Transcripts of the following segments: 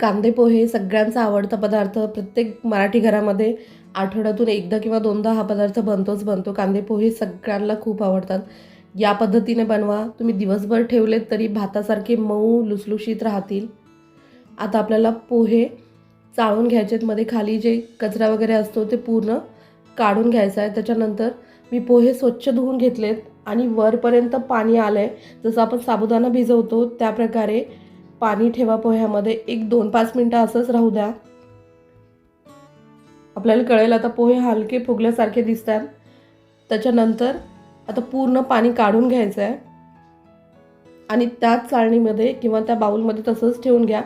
कांदे पोहे सगळ्यांचा आवडता पदार्थ. प्रत्येक मराठी घरामध्ये आठवड्यातून एकदा किंवा दोनदा हा पदार्थ बनतोच बनतो. कांदे पोहे सगळ्यांना खूप आवडतात. या पद्धतीने बनवा. तुम्ही दिवसभर ठेवलेत तरी भातासारखे मऊ लुसलुशीत राहतील. आता आपल्याला पोहे चाळून घ्यायचेत. मध्ये खाली जे कचरा वगैरे असतो ते पूर्ण काढून घ्यायचा आहे. त्याच्यानंतर मी पोहे स्वच्छ धुवून घेतलेत आणि वरपर्यंत पाणी आलं आहे जसं आपण साबुदाणा भिजवतो त्या प्रकारे पाणी ठेवा पोह्यामध्ये. एक दोन पाच मिनटं असंच राहू द्या. आपल्याला कळेल आता पोहे हलके फुगल्यासारखे दिसतात. त्याच्यानंतर आता पूर्ण पाणी काढून घ्यायचं आहे आणि त्याच चाळणीमध्ये किंवा त्या बाऊलमध्ये तसंच ठेवून घ्या.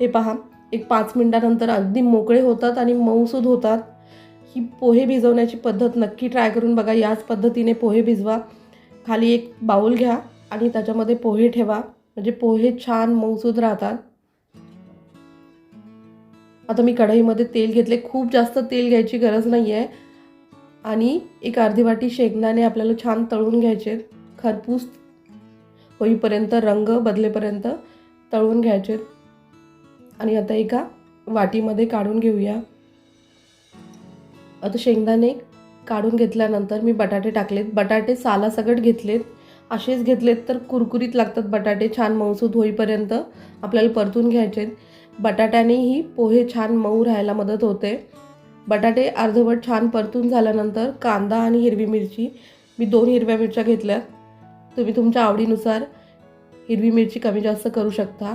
हे पहा एक पाच मिनटानंतर अगदी मोकळे होतात आणि मऊसूद होतात. ही पोहे भिजवण्याची पद्धत नक्की ट्राय करून बघा. याच पद्धतीने पोहे भिजवा. खाली एक बाऊल घ्या आणि त्याच्यामध्ये पोहे ठेवा. म्हणजे पोहे छान मऊसूद राहतात. आता मी कढईमध्ये तेल घेतले. खूप जास्त तेल घ्यायची गरज नाही आहे आणि एक अर्धी वाटी शेंगदाणे आपल्याला छान तळून घ्यायचे. खरपूस होईपर्यंत रंग बदलेपर्यंत तळून घ्यायचे. आणि आता एका वाटीमध्ये काढून घेऊया. आता शेंगदाणे काढून घेतल्यानंतर मी बटाटे टाकलेत. बटाटे सालासकट घेतलेत. असेच घेतलेत तर कुरकुरीत लागतात बटाटे छान मऊसूद होईपर्यंत आपल्याला परतून घ्यायचे बटाट्यानेही पोहे छान मऊ राहायला मदत होते. बटाटे अर्धवट छान परतून झाल्यानंतर कांदा आणि हिरवी मिरची मी दोन हिरव्या मिरच्या घेतल्या. तुम्ही तुमच्या आवडीनुसार हिरवी मिरची कमी जास्त करू शकता.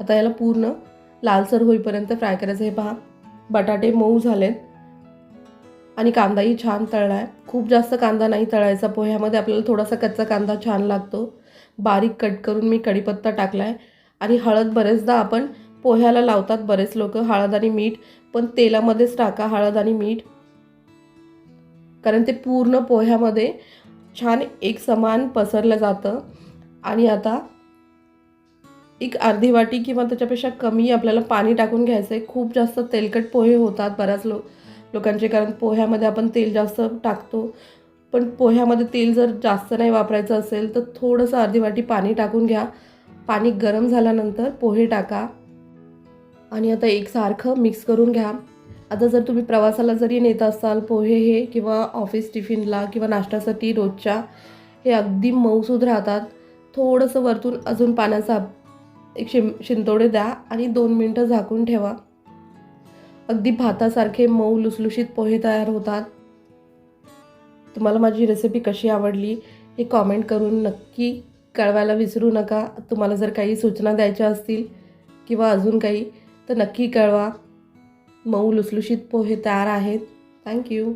आता याला पूर्ण लालसर होईपर्यंत फ्राय करायचं हे पहा बटाटे मऊ झालेत. आणि कांदाही छान तळला आहे खूप जास्त कांदा नाही तळायचा पोह्यामध्ये आपल्याला थोडासा कच्चा कांदा छान लागतो. बारीक कट करून मी कढीपत्ता टाकला आहे आणि हळद बरेचदा आपण पोह्याला लावतात बरेच लोक हळद आणि मीठ पण तेलामध्येच टाका हळद आणि मीठ. कारण ते पूर्ण पोह्यामध्ये छान एक समान पसरलं जातं. आणि आता एक अर्धी वाटी किंवा त्याच्यापेक्षा कमी आपल्याला पाणी टाकून घ्यायचं आहे खूप जास्त तेलकट पोहे होतात बऱ्याच लोक लोकांचे कारण पोह्यामध्ये आपण तेल जास्त टाकतो. पण पोह्यामध्ये तेल जर जास्त नाही वापरायचं असेल तर थोडंसं अर्धी वाटी पाणी टाकून घ्या. पाणी गरम झाल्यानंतर पोहे टाका. आणि आता एकसारखं मिक्स करून घ्या. आता जर तुम्ही प्रवासाला जरी नेत असाल पोहे हे किंवा ऑफिस टिफिनला किंवा नाश्त्यासाठी रोजच्या हे अगदी मऊसूद राहतात. थोडंसं वरतून अजून पाण्याचा एक शिम शिंतोडे द्या आणि दोन मिनटं झाकून ठेवा. अगदी भातासारखे मऊ लुसलुशीत पोहे तयार होतात. तुम्हाला माझी रेसिपी कशी आवडली हे कॉमेंट करून नक्की कळवायला विसरू नका. तुम्हाला जर काही सूचना द्यायच्या असतील किंवा अजून काही तर नक्की कळवा. मऊ लुसलुशीत पोहे तयार आहेत. थँक्यू